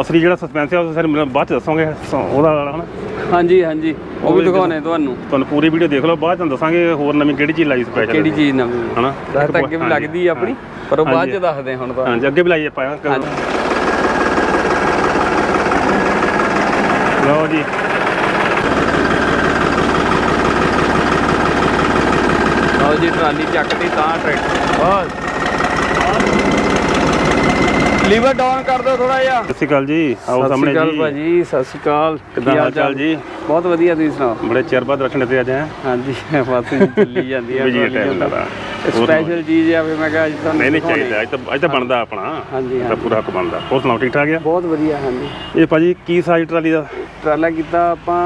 ਅਸਲੀ ਜਿਹੜਾ ਸਸਪੈਂਸ ਹੈ ਉਹ ਸਾਰੇ ਮੈਨੂੰ ਬਾਅਦ ਚ ਦੱਸਾਂਗੇ ਉਹਦਾ ਹਨਾ? ਹਾਂਜੀ ਹਾਂਜੀ ਉਹ ਵੀ ਦਿਖਾਉਣੇ ਤੁਹਾਨੂੰ। ਤੁਹਾਨੂੰ ਪੂਰੀ ਵੀਡੀਓ ਦੇਖ ਲਓ ਬਾਅਦ ਚ ਤੁਹਾਨੂੰ ਦੱਸਾਂਗੇ ਹੋਰ ਨਵੀਂ ਕਿਹੜੀ ਚੀਜ਼ ਲਾਈ ਸਪੈਸ਼ਲ ਕਿਹੜੀ ਚੀਜ਼ ਨਵੀਂ? ਹਨਾ? ਤਾਂ ਅੱਗੇ ਵੀ ਲੱਗਦੀ ਆ ਆਪਣੀ ਪਰ ਉਹ ਬਾਅਦ ਚ ਦੱਸਦੇ ਹੁਣ ਤਾਂ ਹਾਂਜੀ ਅੱਗੇ ਵੀ ਲਾਈਏ ਆਪਾਂ ਹਾਂਜੀ। ਲਓ ਜੀ। ਆਓ ਜੀ ਟਰਾਲੀ ਚੱਕਦੀ ਤਾਂ ਟਰੈਕਟਰ। ਬਸ। ਲੀਵਰ ਡਾਊਨ ਕਰ ਦਿਓ ਥੋੜਾ ਜਿਹਾ। ਸਤਿ ਸ਼੍ਰੀ ਅਕਾਲ ਜੀ ਆਓ ਸਤਿ ਸਾਹਮਣੇ ਸ਼੍ਰੀ ਅਕਾਲ ਜੀ। ਭਾਜੀ ਸਤਿ ਸ਼੍ਰੀ ਅਕਾਲ। ਕਿੱਦਾਂ ਹਾਲ ਚਾਲ? ਜੀ? ਬਹੁਤ ਵਧੀਆ ਤੁਸੀਂ ਸੁਣਾਓ? ਬੜੇ ਚਿਰ ਬਾਅਦ ਰੱਖਣੇ ਤੇ ਅੱਜ ਹੈ। ਹਾਂਜੀ ਬਸ ਚੱਲੀ ਜਾਂਦੀ ਆ ਬਿਜ਼ੀ ਟਾਈਮ ਦਾ ਸਪੈਸ਼ਲ ਚੀਜ਼ ਆ ਵੀ ਮੈਂ ਕਿਹਾ ਅੱਜ ਤੁਹਾਨੂੰ ਨਹੀਂ ਨਹੀਂ। ਚਾਹੀਦਾ ਅੱਜ ਤਾਂ ਅੱਜ ਤਾਂ ਬਣਦਾ ਆਪਣਾ। ਹਾਂਜੀ ਤਾਂ ਹਾਂ ਪੂਰਾ ਹੱਕ ਬਣਦਾ। ਹੋਰ ਸੁਣਾਓ ਠੀਕ ਠਾਕ ਆ? ਬਹੁਤ ਵਧੀਆ ਹਾਂਜੀ। ਇਹ ਭਾਜੀ ਕੀ ਸਾਈਜ਼ ਟਰਾਲੀ ਦਾ? ਟਰਾਲਾ ਕੀਤਾ ਆਪਾਂ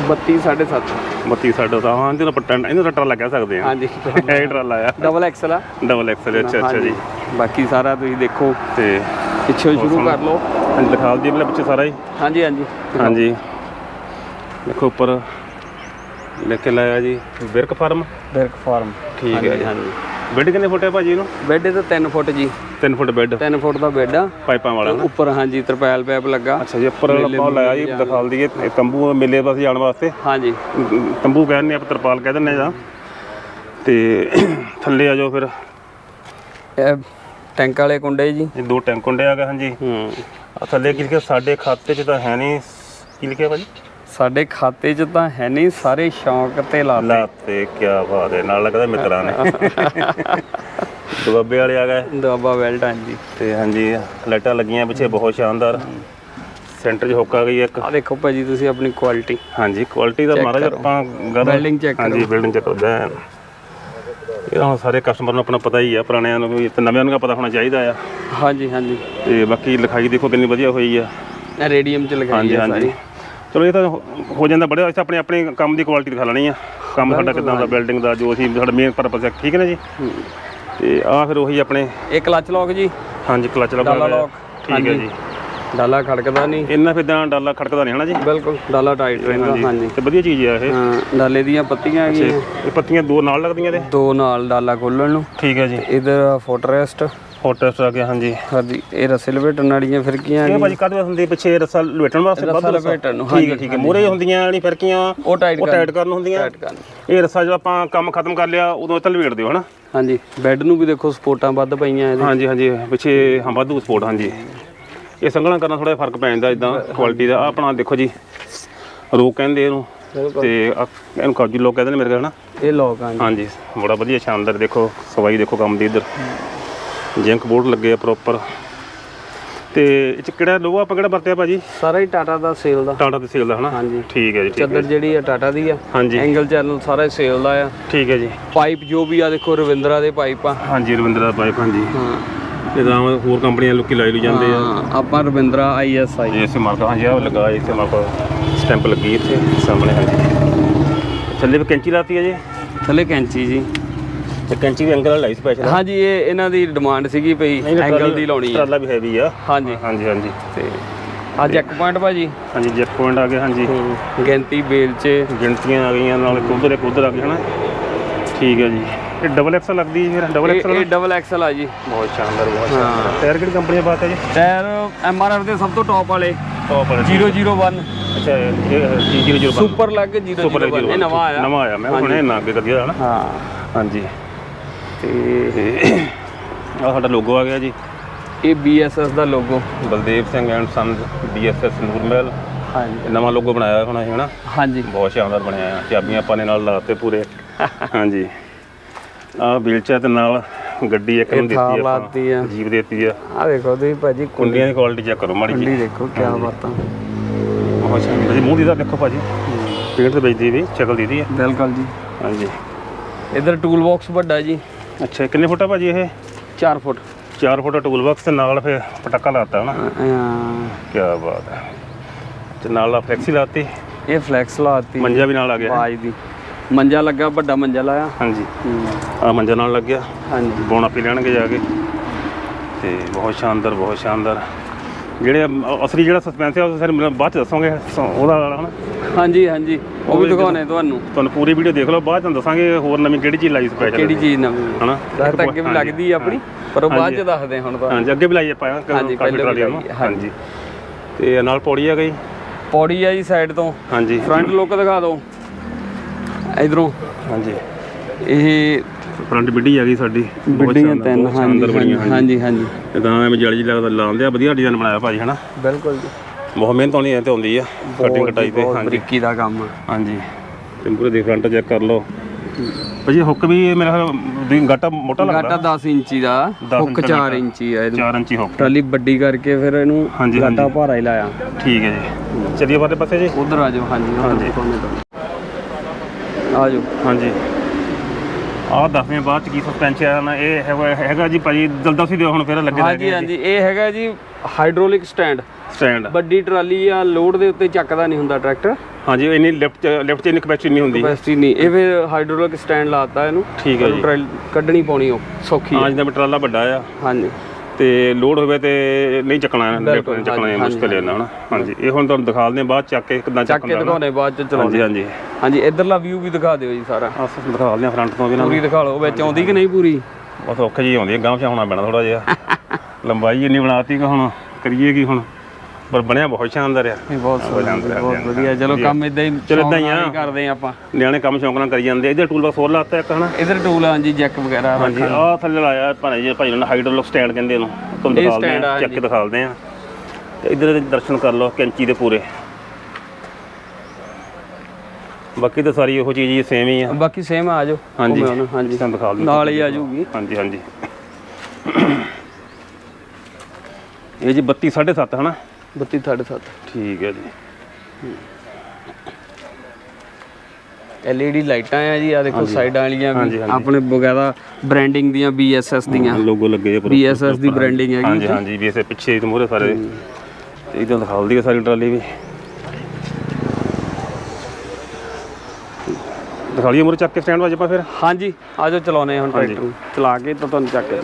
32 7.5 32 ਸਾਡਾ ਤਾਂ ਹਾਂ ਇਹਨੂੰ ਪੱਟਣ ਇਹਨੂੰ ਤਾਂ ਟਰਾਲਾ ਕਹਿ ਸਕਦੇ ਆ। ਹਾਂਜੀ ਇਹ ਟਰਾਲਾ ਆ ਡਬਲ ਐਕਸਲ ਆ ਡਬਲ ਐਕਸਲ ਅੱਛਾ ਅੱਛਾ ਜੀ। ਬਾਕੀ ਸਾਰਾ ਤੁਸੀਂ ਦੇਖੋ। ਤੇ ਪਿੱਛੋਂ ਸ਼ੁਰੂ ਕਰ ਲਓ। ਹਾਂਜੀ ਦਿਖਾ ਦਈਏ ਪਹਿਲਾਂ ਪਿੱਛੇ ਸਾਰਾ ਹੀ। ਹਾਂਜੀ ਹਾਂਜੀ। ਹਾਂਜੀ। ਦੇਖੋ ਉੱਪਰ। ਲਿਖ ਕੇ ਲਾਇਆ ਜੀ ਬਿਰਕ ਫਾਰਮ। ਬਿਰਕ ਫਾਰਮ। ਠੀਕ ਹੈ ਜੀ। ਹਾਂਜੀ। ਬੈੱਡ ਕਿੰਨੇ ਫੁੱਟ ਹੈ ਭਾਜੀ ਇਹਨੂੰ? ਬੈੱਡ ਤਾਂ 3 ਫੁੱਟ ਜੀ। 3 ਫੁੱਟ ਬੈੱਡ। 3 ਫੁੱਟ ਦਾ ਬੈੱਡ ਆ। ਪਾਈਪਾਂ ਵਾਲਾ ਨਾ? ਉੱਪਰ ਹਾਂਜੀ ਤਰਪਾਲ ਪੈਪ ਲੱਗਾ। ਅੱਛਾ ਜੀ ਉੱਪਰ ਆਪਾਂ ਲਾਇਆ ਜੀ ਦਿਖਾ ਦਈਏ। ਇਹ ਤੰਬੂ ਮੇਲੇ ਪਾਸੇ ਜਾਣ ਵਾਸਤੇ। ਹਾਂਜੀ। ਤੰਬੂ ਕਹਿੰਦੇ ਆਪਾਂ ਤਰਪਾਲ ਕਹਿ ਦਿੰਦੇ ਜਾਂ। ਤੇ ਥੱਲੇ ਆ ਜਾਓ ਫਿਰ। ਇਹ ਟੈਂਕ ਵਾਲੇ ਕੁੰਡੇ ਜੀ। ਇਹ ਦੋ ਟੈਂਕ ਹੁੰਦੇ ਆ ਗਏ ਹਾਂਜੀ। ਹੂੰ। ਆ ਥੱਲੇ ਕੀ ਲਿਖਿਆ ਸਾਡੇ ਖਾਤੇ 'ਚ ਤਾਂ ਹੈ ਨਹੀਂ। ਕੀ ਲਿਖਿਆ ਭਾਜੀ? ਸਾਡੇ ਖਾਤੇ 'ਚ ਤਾਂ ਹੈ ਨਹੀਂ ਸਾਰੇ ਸ਼ੌਂਕ ਤੇ ਲਾ ਲਾਤੇ ਕੀ ਬਾਤ ਹੈ ਨਾਲ ਲੱਗਦਾ ਮਿੱਤਰਾਂ ਨੇ। ਦੁਆਬੇ ਵਾਲੇ ਆ ਗਏ। ਦੁਆਬਾ ਵੈਲਟ ਹਾਂਜੀ। ਤੇ ਹਾਂਜੀ ਲਾਈਟਾਂ ਲੱਗੀਆਂ ਪਿੱਛੇ ਬਹੁਤ ਸ਼ਾਨਦਾਰ। ਸੈਂਟਰ 'ਚ ਹੁੱਕ ਆ ਗਈ ਇੱਕ। ਆ ਦੇਖੋ ਭਾਜੀ ਤੁਸੀਂ ਆਪਣੀ ਕੁਆਲਿਟੀ ਹਾਂਜੀ ਕੁਆਲਿਟੀ ਦਾ ਮਹਾਰਾਜ ਆਪਾਂ ਗੱਲ ਬਿਲਡਿੰਗ ਚੈੱਕ ਹਾਂਜੀ ਬਿਲਡਿੰਗ ਚੈੱਕ ਕਰਦਾ ਹੈ ਇਹ ਹੁਣ ਸਾਰੇ ਕਸਟਮਰ ਨੂੰ ਆਪਣਾ ਪਤਾ ਹੀ ਆ ਪੁਰਾਣਿਆਂ ਨੂੰ ਵੀ ਤੇ ਨਵਿਆਂ ਨੂੰ ਪਤਾ ਹੋਣਾ ਚਾਹੀਦਾ ਆ। ਹਾਂਜੀ ਹਾਂਜੀ। ਤੇ ਬਾਕੀ ਲਿਖਾਈ ਦੇਖੋ ਕਿੰਨੀ ਵਧੀਆ ਹੋਈ ਆ। ਰੇਡੀਅਮ 'ਚ ਹੈ ਹਾਂਜੀ। ਸਾਰੀ। ਚਲੋ ਇਹ ਤਾਂ ਹੋ- ਹੋ ਜਾਂਦਾ ਬੜੇ ਅਸੀਂ ਆਪਣੇ ਆਪਣੇ ਕੰਮ ਦੀ ਕੁਆਲਿਟੀ ਦਿਖਾ ਲੈਣੀ ਆ। ਕੰਮ ਸਾਡਾ ਕਿਦਾਂ ਦਾ ਬਿਲਡਿੰਗ ਦਾ ਜੋ ਅਸੀਂ ਸਾਡਾ ਮੇਨ ਪਰਪਸ ਹੈ ਠੀਕ ਹੈ ਨਾ ਜੀ। ਤੇ ਆ ਫਿਰ ਉਹੀ ਆਪਣੇ ਇਹ ਕਲਚ ਲੌਕ ਜੀ। ਹਾਂਜੀ ਕਲਚ ਡਾਲਾ ਲਗਾ ਲੌਕ ਠੀਕ ਹੈ ਜੀ। ਡਾਲਾ ਖੜਕਦਾ ਨਹੀਂ। ਇੰਨਾ ਫਿਰ ਤਾਂ ਡਾਲਾ ਖੜਕਦਾ ਨਹੀਂ ਹਨਾ ਜੀ? ਬਿਲਕੁਲ ਡਾਲਾ ਟਾਈਟ ਰਹਿੰਦਾ ਹਾਂਜੀ। ਤੇ ਵਧੀਆ ਚੀਜ਼ ਆ ਇਹ। ਹਾਂ ਡਾਲੇ ਦੀਆਂ ਪੱਤੀਆਂ ਹੈਗੀਆਂ। ਇਹ ਪੱਤੀਆਂ ਦੋ ਨਾਲ ਲੱਗਦੀਆਂ ਇਹਦੇ ਦੋ ਨਾਲ ਡਾਲਾ ਖੋਲਣ ਨੂੰ। ਠੀਕ ਹੈ ਜੀ। ਇਧਰ ਫੁੱਟ ਰੈਸਟ ਹੋਟਸਟ ਆ ਗਿਆ ਹਾਂਜੀ। ਹਾਂਜੀ ਇਹ ਰਸੇ ਲਪੇਟਣ ਵਾਲੀਆਂ ਫਿਰਕੀਆਂ ਇਹ ਭਾਜੀ ਕਾਹਦੇ ਵਾਸਤੇ ਹੁੰਦੀ ਪਿੱਛੇ ਰੱਸਾ ਲਵੇਟਣ ਵਾਸਤੇ ਵੱਧ ਰਸਾ। ਲਪੇਟਣ ਨੂੰ ਠੀਕ ਹੈ ਠੀਕ ਹੈ। ਮੂਰੇ ਹੁੰਦੀਆਂ ਜਿਹੜੀ ਫਿਰਕੀਆਂ ਉਹ ਟਾਈਟ ਕਰਨ ਹੁੰਦੀਆਂ। ਟਾਈਟ ਕਰਨ ਇਹ ਰੱਸਾ ਜਦੋਂ ਆਪਾਂ ਕੰਮ ਖਤਮ ਕਰ ਲਿਆ ਉਦੋਂ ਤਾਂ ਲਵੇਟ ਦਿਓ ਹਨਾ? ਹਾਂਜੀ ਬੈੱਡ ਨੂੰ ਵੀ ਦੇਖੋ ਸਪੋਰਟਾਂ ਵੱਧ ਪਈਆਂ ਇਹਦੇ। ਹਾਂਜੀ ਹਾਂਜੀ ਪਿੱਛੇ ਹਾਂ ਵਾਧੂ ਸਪੋਰਟ ਹਾਂਜੀ। ਇਹ ਸੰਗਣਾ ਕਰਨਾ ਥੋੜਾ ਫ਼ਰਕ ਪੈ ਜਾਂਦਾ ਇਦਾਂ ਕੁਆਲਿਟੀ ਦਾ। ਆਪਣਾ ਦੇਖੋ ਜੀ ਰੋਕ ਕਹਿੰਦੇ ਇਹਨੂੰ ਤੇ ਇਹਨੂੰ ਕਾਜੂ ਲੋਕ ਕਹਿੰਦੇ ਨੇ ਮੇਰੇ ਖਿਆਲ ਨਾ ਇਹ ਲੋਕ ਹਾਂਜੀ। ਬੜਾ ਵਧੀਆ ਸ਼ਾਨਦਾਰ ਦੇਖੋ ਸਵਾਈ ਦੇਖੋ ਕੰਮ ਦੀ ਇੱਧਰ। ਜਿੰਕ ਬੋਰਡ ਲੱਗੇ ਆ ਪ੍ਰੋਪਰ ਤੇ ਇਹ ਚ ਕਿਹੜਾ ਲੋਗੋ ਆਪਾਂ ਕਿਹੜਾ ਵਰਤਿਆ ਭਾਜੀ? ਸਾਰਾ ਹੀ ਟਾਟਾ ਦਾ ਸੇਲ ਦਾ। ਟਾਟਾ ਤੇ ਸੇਲ ਦਾ ਹਨਾ? ਹਾਂਜੀ। ਠੀਕ ਹੈ ਜੀ ਠੀਕ ਹੈ ਚੱਦਰ ਜਿਹੜੀ ਆ ਟਾਟਾ ਦੀ ਆ। ਹਾਂਜੀ। ਐਂਗਲ ਚੈਨਲ ਸਾਰਾ ਸੇਲ ਦਾ ਆ। ਠੀਕ ਹੈ ਜੀ। ਪਾਈਪ ਜੋ ਵੀ ਆ ਦੇਖੋ ਰਵਿੰਦਰਾ ਦੇ ਪਾਈਪ ਆ। ਹਾਂਜੀ ਰਵਿੰਦਰ ਦਾ ਪਾਈਪ ਹਾਂਜੀ। ਹਾਂ। ਇਹਦਾ ਹੋਰ ਕੰਪਨੀਆਂ ਲੋਕੀ ਲਾਈ ਲਈ ਜਾਂਦੇ ਆ। ਹਾਂ, ਆਪਾਂ ਰਵਿੰਦਰਾ ਆਈਐਸਆਈ ਇਸੇ ਮਾਰਕਾ ਹਾਂਜੀ ਆ ਲੱਗਾ ਇਸੇ ਮਾਰਕਾ ਸਟੈਂਪ ਲੱਗੀ ਇੱਥੇ ਸਾਹਮਣੇ ਹਾਂਜੀ। ਥੱਲੇ ਵੀ ਕੈਂਚੀ ਲਾਤੀ ਹੈ ਜੀ। ਥੱਲੇ ਕੈਂਚੀ ਜੀ। ਤੇ ਕੈਂਚੀ ਵੀ ਐਂਗਲ ਲਾਈ ਸਪੈਸ਼ਲ ਹਾਂਜੀ ਇਹ ਇਹਨਾਂ ਦੀ ਡਿਮਾਂਡ ਸੀਗੀ ਭਈ ਐਂਗਲ ਦੀ ਲਾਉਣੀ ਆ। ਟਰਾਲਾ ਵੀ ਹੈਵੀ ਆ। ਹਾਂਜੀ। ਹਾਂਜੀ ਹਾਂਜੀ। ਤੇ ਆ ਜੈਕ ਪੁਆਇੰਟ ਭਾਜੀ। ਹਾਂਜੀ ਜੈਕ ਪੁਆਇੰਟ ਆ ਗਏ ਹਾਂਜੀ। ਗਿਣਤੀ ਬੇਲ 'ਚ। ਗਿਣਤੀਆਂ ਆ ਗਈਆਂ ਨਾਲ ਇੱਕ ਉਧਰ ਆ ਗਏ ਹਨਾ। ਠੀਕ ਹੈ ਜੀ। ਇਹ ਡਬਲ ਐਕਸਲ ਲੱਗਦੀ ਹੈ ਫਿਰ ਡਬਲ ਐਕਸਲ ਇਹ ਡਬਲ ਐਕਸਲ ਆ ਜੀ। ਬਹੁਤ ਸ਼ਾਨਦਾਰ ਬਹੁਤ ਸ਼ਾਨਦਾਰ। ਟਾਇਰ ਕਿਹੜੀ ਕੰਪਨੀ ਦੀ ਬਾਤ ਹੈ ਜੀ? ਟਾਇਰ ਐਮਆਰਐਫ ਦੇ ਸਭ ਤੋਂ ਟੌਪ ਵਾਲੇ। ਟੌਪ ਵਾਲਾ 001 ਅੱਛਾ ਇਹ ਜੀ ਜੀ ਸੁਪਰ ਲੱਗ 001 ਸੁਪਰ ਇਹ ਨਵਾਂ ਆਇਆ। ਨਵਾਂ ਆਇਆ। ਮੈਂ ਹੁਣੇ ਨਾ ਅੱਗੇ ਕਰੀਆ ਹਨਾ। ਹਾਂ। ਹਾਂਜੀ। ਤੇ ਆ ਸਾਡਾ ਲੋਗੋ ਆ ਗਿਆ ਜੀ। ਇਹ BSS the logo Baldev Singh and sons DSS Nurmahal ਹਾਂਜੀ। ਇਹ ਨਵਾਂ ਲੋਗੋ ਬਣਾਇਆ ਹੁਣ ਅਸੀਂ ਹਨਾ? ਹਾਂਜੀ। ਬਹੁਤ ਸ਼ਾਨਦਾਰ ਬਣਿਆ ਆ ਚਾਬੀਆਂ ਆਪਾਂ ਨੇ ਨਾਲ ਲਾਤੇ ਪੂਰੇ। ਹਾਂਜੀ। ਆ ਵੀਲਚੇਅਰ ਤੇ ਨਾਲ ਗੱਡੀ ਇੱਕ ਨੂੰ ਥਾਰ ਦਿੱਤੀ ਆਪਾਂ। ਲਾਤੀ ਆ। ਜੀਪ ਦਿੱਤੀ ਆ। ਆ ਦੇਖੋ ਤੁਸੀਂ ਭਾਜੀ ਕੁੰਡੀਆਂ ਦੀ ਕੁਆਲਿਟੀ ਚੈੱਕ ਕਰੋ ਮਾੜੀ ਜੀ। ਦੇਖੋ ਕੀ ਬਾਤਾਂ। ਬਹੁਤ ਸ਼ਾਨਦਾਰ। ਜੀ ਮੂੰਹ ਦੀ ਦਾ ਦੇਖੋ ਭਾਜੀ। ਪੇਂਟ ਤੇ ਵੇਚਦੀ ਵੀ ਸ਼ਕਲ ਦੀਦੀ ਹੈ ਬਿਲਕੁਲ ਜੀ। ਹਾਂਜੀ। ਇਧਰ ਟੂਲ ਬਾਕਸ ਵੱਡਾ ਜੀ। ਅੱਛਾ ਕਿੰਨੇ ਫੁੱਟ ਆ ਭਾਜੀ ਇਹ? 4 ਫੁੱਟ। 4 ਫੁੱਟ ਟੂਲ ਬਾਕਸ ਤੇ ਨਾਲ ਫਿਰ ਪਟਾਕਾ ਲਾਤਾ ਹਨਾ ਕੀ ਬਾਤ ਹੈ। ਤੇ ਨਾਲ ਆ ਫਲੈਕਸੀ ਲਾਤੀ? ਇਹ ਫਲੈਕਸ ਲਾਤੀ। ਮੰਜਾ ਵੀ ਨਾਲ ਆ ਗਿਆ। ਬਾਜ ਦੀ। ਮੰਜਾ ਲੱਗਾ ਵੱਡਾ ਮੰਜਾ ਲਾਇਆ। ਹਾਂਜੀ। ਆ ਮੰਜਾ ਨਾਲ ਲੱਗ ਗਿਆ ਹਾਂਜੀ। ਬੋਣਾ ਪੀ ਲੈਣਗੇ ਜਾ ਕੇ। ਤੇ ਬਹੁਤ ਸ਼ਾਨਦਾਰ ਬਹੁਤ ਸ਼ਾਨਦਾਰ। ਜਿਹੜੇ ਅਸਲੀ ਜਿਹੜਾ ਸਸਪੈਂਸ ਹੈ ਉਹ ਸਾਰੇ ਬਾਅਦ ਚ ਦੱਸਾਂਗੇ ਉਹਦਾ ਹਨਾ? ਹਾਂਜੀ ਹਾਂਜੀ। ਉਹ ਵੀ ਦਿਖਾਉਣੇ ਤੁਹਾਨੂੰ। ਤੁਹਾਨੂੰ ਪੂਰੀ ਵੀਡੀਓ ਦੇਖ ਲਓ ਬਾਅਦ ਚ ਤੁਹਾਨੂੰ ਦੱਸਾਂਗੇ ਹੋਰ ਨਵੀਂ ਕਿਹੜੀ ਚੀਜ਼ ਲਾਈ ਸਪੈਸ਼ਲ ਕਿਹੜੀ ਚੀਜ਼ ਨਵੀਂ? ਹਨਾ? ਦੱਸ ਤਾਂ ਅੱਗੇ ਵੀ ਲੱਗਦੀ ਆ ਆਪਣੀ ਪਰ ਉਹ ਬਾਅਦ ਚ ਦੱਸਦੇ ਹੁਣ ਤਾਂ ਹਾਂਜੀ ਅੱਗੇ ਵੀ ਲਾਈ ਆਪਾਂ ਹਾਂਜੀ, ਕਾਫੀ ਪਹਿਲਾਂ ਵੀ ਟਰਾਲੀਆਂ ਨੂੰ। ਹਾਂਜੀ। ਤੇ ਨਾਲ ਪੌੜੀ ਆ ਗਈ। ਪੌੜੀ ਆ ਜੀ ਸਾਈਡ ਤੋਂ। ਹਾਂਜੀ। ਫਰੰਟ ਲੁੱਕ ਦਿਖਾ ਦਿਓ। ਇਧਰੋਂ। ਹਾਂਜੀ। ਇਹ ਫਰੰਟ ਬਿੱਡੀ ਆ ਗਈ ਸਾਡੀ। ਸ਼ਾਨਦਾਰ, ਤਿੰਨ ਹਾਂਜੀ ਹਾਂਜੀ ਹਾਂਜੀ ਇਦਾਂ ਐਵੇਂ ਜਾਲੀ ਜੀ ਲੱਗਦਾ ਲਾਉਂਦੇ ਆ ਵਧੀਆ ਡਿਜ਼ਾਈਨ ਬਣਾਇਆ ਭਾਜੀ ਹਨਾ? ਬਿਲਕੁਲ ਜੀ। ਬਹੁਤ ਮਿਹਨਤ ਆਉਣੀ ਐ ਤੇ ਆਉਂਦੀ ਆ ਕਟਿੰਗ ਕਟਾਈ ਤੇ ਹਾਂਜੀ। ਬਰੀਕੀ ਦਾ ਕੰਮ ਆ। ਹਾਂਜੀ। ਤੇ ਪੂਰੇ ਦੀ ਫਰੰਟ ਚੈੱਕ ਕਰ ਲਓ। ਭਾਜੀ ਹੁੱਕ ਵੀ ਇਹ ਮੇਰਾ ਵੀ ਗਾਟਾ ਮੋਟਾ ਗਾਟਾ ਲੱਗਦਾ 10 ਇੰਚੀ ਦਾ 10 ਹੁੱਕ ਇੰਚ ਦਾ 4 ਇੰਚੀ ਆ ਇਹਨੂੰ 4 ਇੰਚੀ ਹੁੱਕ ਟਰਾਲੀ ਵੱਡੀ ਕਰਕੇ ਫਿਰ ਇਹਨੂੰ ਹਾਂਜੀ, ਗਾਟਾ। ਭਾਰਾ ਹੀ ਲਾਇਆ। ਠੀਕ ਹੈ ਜੀ। ਚਲਿਏ ਵਾਲੇ ਪਾਸੇ ਜੀ? ਉਧਰ ਆ ਜਾਓ ਹਾਂਜੀ ਹਾਂਜੀ। ਆ ਜਾਓ। ਹਾਂਜੀ। ਆਹ ਦੱਸਵੇਂ ਬਾਅਦ ਚ ਕੀ ਸਸਪੈਂਸ਼ਨ ਆ ਇਹ ਹੈਗਾ ਹੈਗਾ ਜੀ ਭਾਜੀ ਜਲਦਾ ਸੀ ਦਿਓ ਹੁਣ ਫਿਰ ਲੱਗੇ ਹਾਂਜੀ ਹਾਂਜੀ ਇਹ ਹੈਗਾ ਜੀ ਹਾਈਡ੍ਰੋਲਿਕ ਸਟੈਂਡ। ਸਟੈਂਡ। ਵੱਡੀ ਟਰਾਲੀ ਆ ਲੋਡ ਦੇ ਉੱਤੇ ਚੱਕਦਾ ਨਹੀਂ ਹੁੰਦਾ ਟਰੈਕਟਰ। ਹਾਂਜੀ ਇੰਨੀ ਲਿਫਟ ਲਿਫਟ ਚ ਇੰਨੀ ਕਪੈਸਿਟੀ ਨਹੀਂ ਹੁੰਦੀ। ਕਪੈਸਿਟੀ ਨਹੀਂ। ਇਹ ਫਿਰ ਹਾਈਡ੍ਰੋਲਿਕ ਸਟੈਂਡ ਲਾਤਾ ਇਹਨੂੰ। ਠੀਕ ਹੈ ਜੀ। ਕੱਢਣੀ ਪਾਉਣੀ ਉਹ ਸੌਖੀ ਹਾਂ। ਹੈ ਜਿੱਦਾਂ ਟਰਾਲਾ ਵੱਡਾ ਆ। ਹਾਂਜੀ। ਤੇ ਲੋਡ ਹੋਵੇ ਤੇ ਨਹੀਂ ਚੱਕਣਾ ਲਿਫਟ ਨਹੀਂ ਚੱਕਣਾ ਮੁਸ਼ਕਲ ਹੈ ਨਾ ਹਾਂਜੀ। ਇਹ ਹੁਣ ਤੁਹਾਨੂੰ ਦਿਖਾ ਦਿੰਦੇ ਬਾਅਦ ਚ ਚੱਕ ਕੇ ਕਿੱਦਾਂ ਚੱਕ ਕੇ ਦਿਖਾਉਣੇ ਬਾਅਦ ਚ ਚਲਾਉਣੇ ਹਾਂਜੀ। ਹਾਂਜੀ ਇਧਰਲਾ ਵਿਊ ਵੀ ਦਿਖਾ ਦਿਓ ਜੀ ਸਾਰਾ। ਆਹ ਦਿਖਾ ਦਿੰਦੇ ਫਰੰਟ ਤੋਂ ਵੀ ਨਾ ਪੂਰੀ ਦਿਖਾ ਲਓ ਵਿੱਚ ਆਉਂਦੀ ਕਿ ਨਹੀਂ ਪੂਰੀ? ਬਸ ਔਖੇ ਜੀ ਆਉਂਦੀ ਹੈ ਗਾਂਵ ਹੋਣਾ ਪੈਣਾ ਥੋੜਾ ਜਿਹਾ। ਲੰਬਾਈ ਇੰਨੀ ਬਣਾਤੀ ਕਿ ਹੁਣ ਕਰੀਏ ਕੀ ਹੁਣ? ਪਰ ਬਣਿਆ ਬਹੁਤ ਸ਼ਾਨਦਾਰ ਆ। ਨਹੀਂ ਬਹੁਤ ਸੋਹਣਾ ਵਧੀਆ। ਚਲੋ ਕੰਮ ਇਦਾਂ ਹੀ ਚਲੋ ਏਦਾਂ ਹੀ ਆ। ਕਰਦੇ ਆ ਆਪਾਂ। ਨਿਆਣੇ ਕੰਮ ਸ਼ੌਂਕ ਨਾਲ ਕਰੀ ਜਾਂਦੇ ਆ। ਇਹਦੇ ਟੂਲ ਬਾਕਸ ਹੋਰ ਲਾਤਾ ਇੱਕ ਹਨਾ? ਇਧਰ ਟੂਲ ਆ ਹਾਂਜੀ ਜੈਕ ਵਗੈਰਾ ਹਾਂਜੀ ਆਹ ਥੱਲੇ ਲਾਇਆ ਭਾਣੇ ਜੀ ਭਾਈ ਉਹਨਾਂ ਹਾਈਡਰੋਲਿਕ ਸਟੈਂਡ ਕਹਿੰਦੇ ਇਹਨੂੰ ਤੁਹਾਨੂੰ ਦਿਖਾਉਂਦੇ ਆ, ਆ ਚੱਕ ਕੇ ਦਿਖਾਉਂਦੇ ਆ। ਤੇ ਇਧਰ ਦੇ ਦਰਸ਼ਨ ਕਰ ਲਓ ਕੈਂਚੀ ਦੇ ਪੂਰੇ। ਬਾਕੀ ਤਾਂ ਸਾਰੀ ਉਹੋ ਚੀਜ਼ ਹੀ ਸੇਮ ਹੀ ਆ। ਬਾਕੀ ਸੇਮ ਆ ਜਾਓ। ਹਾਂਜੀ। ਹਾਂਜੀ। ਤੁਹਾਨੂੰ ਦਿਖਾ ਦਿੰਦੇ। ਨਾਲ ਹੀ ਆ ਜਾਊਗੀ। ਹਾਂਜੀ ਹਾਂਜੀ। ਇਹ ਜੀ 32 7.5 ਹਨਾ? 32 7.5 ਠੀਕ ਹੈ ਜੀ। LED ਲਾਈਟਾਂ ਆ ਜੀ ਆ ਦੇਖੋ ਸਾਈਡਾਂ ਵਾਲੀਆਂ ਵੀ। ਆਪਣੇ ਬਗੈਰਾ ਬ੍ਰਾਂਡਿੰਗ ਦੀਆਂ BSS ਦੀਆਂ। ਲੋਗੋ ਲੱਗੇ ਆ BSS ਦੀ ਬ੍ਰਾਂਡਿੰਗ ਹੈਗੀ ਹਾਂਜੀ ਹਾਂਜੀ ਵੀ ਇਸੇ ਪਿੱਛੇ ਤੇ ਮੂਹਰੇ ਸਾਰੇ। ਤੇ ਇਦਾਂ ਦਿਖਾਉਂਦੀ ਹੈ ਸਾਰੀ ਟਰਾਲੀ ਵੀ। ਦਿਖਾ ਲਈਏ ਮੂਹਰੇ ਚੱਕ ਕੇ ਸਟੈਂਡ ਵਾਜੇ ਆਪਾਂ ਫਿਰ। ਹਾਂਜੀ ਆ ਜਾਓ ਚਲਾਉਨੇ ਹੁਣ ਟਰੈਕਟਰ। ਚਲਾ ਕੇ ਤਾਂ ਤੁਹਾਨੂੰ ਚੱਕ ਕੇ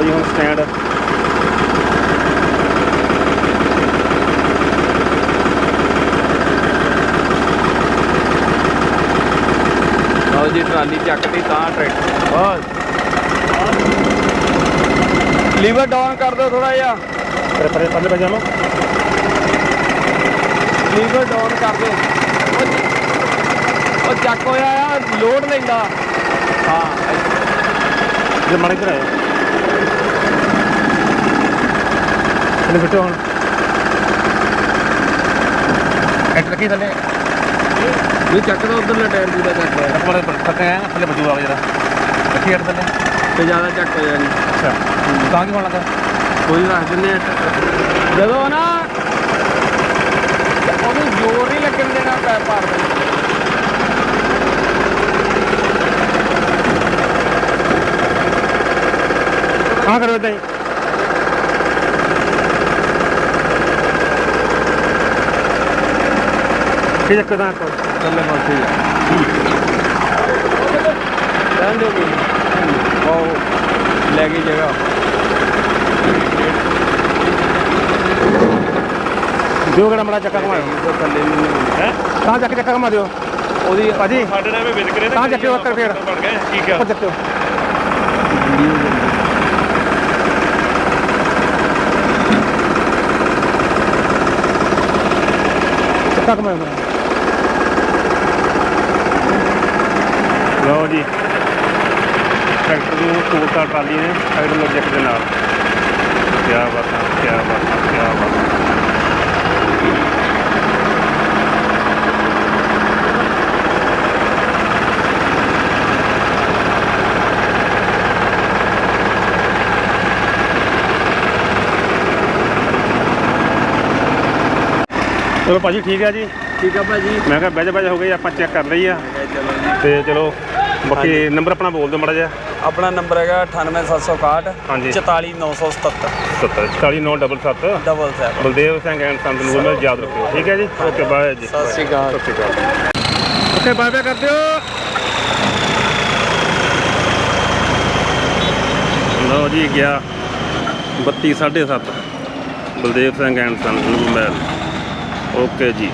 ਲੋ ਜੀ ਹੁਣ ਸਟੈਂਡ ਲਓ ਜੀ ਟਰਾਲੀ ਚੱਕਦੀ ਤਾਂ ਟਰੈਕਟਰ ਬਸ। ਲੀਵਰ ਡਾਊਨ ਕਰ ਦਿਓ ਥੋੜਾ ਜਿਹਾ। ਪਰੇ ਪਰੇ ਪੱਲੇ ਪੈ ਜਾਵਾਂ ਲੀਵਰ ਡਾਊਨ ਕਰ ਦਿਓ। ਉਹ ਚੱਕ ਹੋਇਆ ਆ ਲੋਡ ਲੈਂਦਾ। ਹਾਂ। ਜੇ ਮਾੜੇ ਆਏ ਇਹਨੇ ਫਿੱਟੋ ਹੁਣ। ਐਟ ਲੱਗੀ ਥੱਲੇ? ਨਹੀਂ ਚੱਕਦਾ ਉਧਰਲਾ ਟਾਇਰ ਪੂਰਾ ਚੱਕ ਹੋਇਆ ਥੱਲੇ ਥੱਲੇ ਆ ਥੱਲੇ ਬਜੂ ਆ ਜਰਾ ਰੱਖੀ ਐਟ ਥੱਲੇ। ਤੇ ਜ਼ਿਆਦਾ ਚੱਕ ਹੋ ਜਾਣੀ ਅੱਛਾ। ਤਾਂ ਕੀ ਹੋਣ ਲੱਗਾ? ਕੋਈ ਰੱਖ ਦਿੰਦੇ ਆ। ਜਦੋਂ ਨਾ ਉਹਨੂੰ ਜ਼ੋਰ ਨਹੀਂ ਲੱਗਣ ਦੇਣਾ ਪੈ ਪਾਰ ਦੇ ਹਾਂ ਕਰੋ ਇਦਾਂ ਥੱਲੇ ਪਾਸੇ ਹੀ ਰਹਿਣ ਦਿਓ ਕੋਈ ਉਹ ਲੈ ਗਈ ਜਗ੍ਹਾ। ਦਿਓ ਕਿਹੜਾ ਮੜਾ ਚੱਕਾ ਘਮਾਓ ਉਹ ਥੱਲੇ ਨਹੀਂ। ਹੈ? ਤਾਂ ਚੱਕ ਚੱਕਾ ਘਮਾ ਦਿਓ। ਉਹਦੀ ਭਾਜੀ। ਸਾਡੇ ਨਾਲ ਵੀ ਵਿਦ ਕਰੇ ਤਾਂ ਚੱਕਿਓ ਕਰ ਫੇਰ। ਬਣ ਗਏ ਠੀਕ ਉੱਪਰ ਚੱਕਿਓ। ਚੱਕਾ ਘਮਾਓ ਲਓ ਜੀ ਟਰੈਕਟਰ ਨੂੰ ਤੋੜਤਾ ਟਰਾਲੀ ਨੇ ਸਾਈਡ ਲੋਜਿਕ ਦੇ ਨਾਲ। ਕੀ ਬਾਤ ਹੈ ਕੀ ਬਾਤ ਹੈ ਕੀ ਬਾਤ ਹੈ ਚਲੋ ਭਾਜੀ ਠੀਕ ਹੈ ਜੀ। ਠੀਕ ਆ ਭਾਜੀ। ਮੈਂ ਕਿਹਾ ਬਹਿ ਜਾ ਬਹਿ ਜਾ ਹੋ ਗਈ ਆਪਾਂ ਚੈੱਕ ਕਰ ਲਈ ਆ ਤੇ ਚਲੋ। ਬਾਕੀ ਨੰਬਰ ਆਪਣਾ ਬੋਲ ਦਿਓ ਮੜਾ ਜਿਹਾ। ਆਪਣਾ ਨੰਬਰ ਹੈਗਾ 98761 ਹਾਂਜੀ। 44977 70 40977 double seven Baldev Singh and sons ਨੂੰ ਮੈਂ ਯਾਦ ਰੱਖਿਓ। ਠੀਕ ਹੈ ਜੀ? ਓਕੇ ਬਾਏ ਜੀ। ਸਤਿ ਸ਼੍ਰੀ ਅਕਾਲ। ਸਤਿ ਸ਼੍ਰੀ ਅਕਾਲ ਓਕੇ ਬਾਏ ਬਾਏ ਕਰ ਦਿਓ ਲਓ ਜੀ ਗਿਆ 32 7.5 ਬਲਦੇਵ ਸਿੰਘ ਐਂਡ ਸੰਤ ਨੂੰ ਮੈਂ ਓਕੇ ਜੀ।